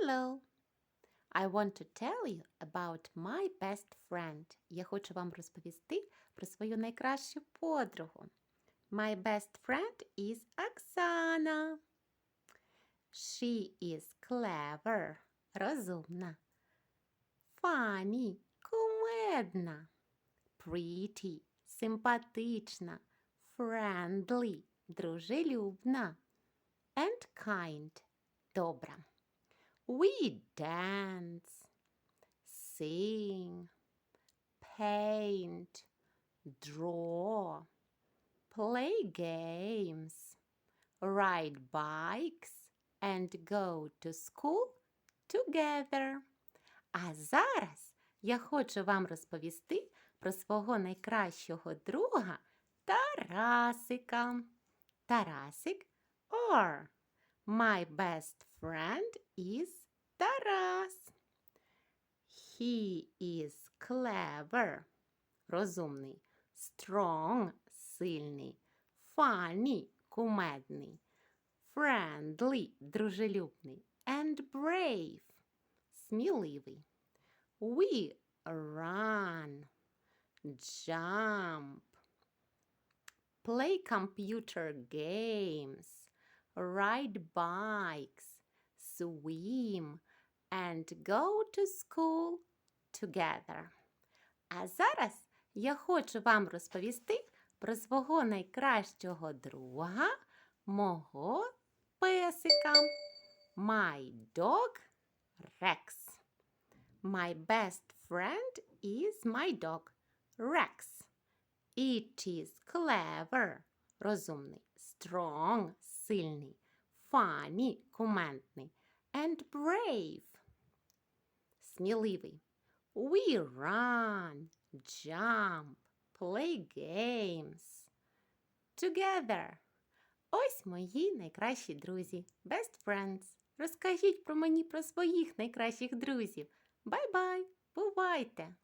Hello. I want to tell you about my best friend. Я хочу вам розповісти про свою найкращу подругу. My best friend is Оксана. She is clever. Розумна. Funny. Кумедна. Pretty. Симпатична. Friendly. Дружелюбна. And kind. Добра. We dance, sing, paint, draw, play games, ride bikes, and go to school together. А зараз я хочу вам розповісти про свого найкращого друга Тарасика. Тарасик or My best friend is Taras. He is clever. Розумний. Strong сильний. Funny кумедний. Friendly дружелюбний. And brave сміливий. We run, jump, play computer games, ride bikes, swim, and go to school together. А зараз я хочу вам розповісти про свого найкращого друга, мого песика. My dog Rex. My best friend is my dog Rex. It is clever, розумний, strong, сильний, funny, кументний, and brave, сміливий. We run, jump, play games. Together. Ось мої найкращі друзі. Best friends. Розкажіть про мені про своїх найкращих друзів. Бай-бай! Бувайте!